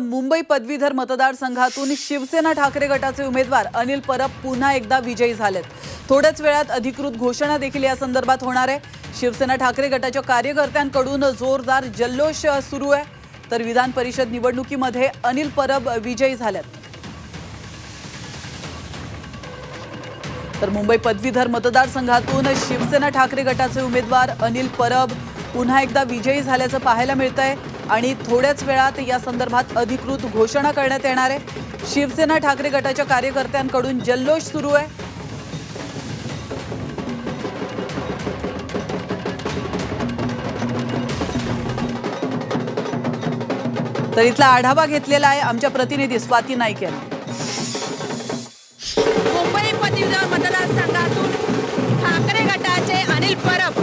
मुंबई पदवीधर मतदारसंघातून शिवसेना ठाकरे गटाचे उमेदवार अनिल परब पुन्हा एकदा विजयी झालेत. थोड्याच वेळात अधिकृत घोषणा देखील या संदर्भात होणार आहे. शिवसेना ठाकरे गटाच्या कार्यकर्त्यांकडून जोरदार जल्लोष सुरू आहे. तर विधान परिषद निवडणुकीमध्ये अनिल परब विजयी झालेत तर मुंबई पदवीधर मतदारसंघातून शिवसेना ठाकरे गटाचे उमेदवार अनिल परब पुन्हा एकदा विजयी झाल्याचं पाहायला मिळत आहे आणि थोड्याच वेळात या संदर्भात अधिकृत घोषणा करण्यात येणार आहे. शिवसेना ठाकरे गटाच्या कार्यकर्त्यांकडून जल्लोष सुरू आहे. तर इथला आढावा घेतलेला आहे आमच्या प्रतिनिधी स्वाती नाईक यांनी. मुंबई पदवीधर मतदारसंघातून ठाकरे गटाचे अनिल परब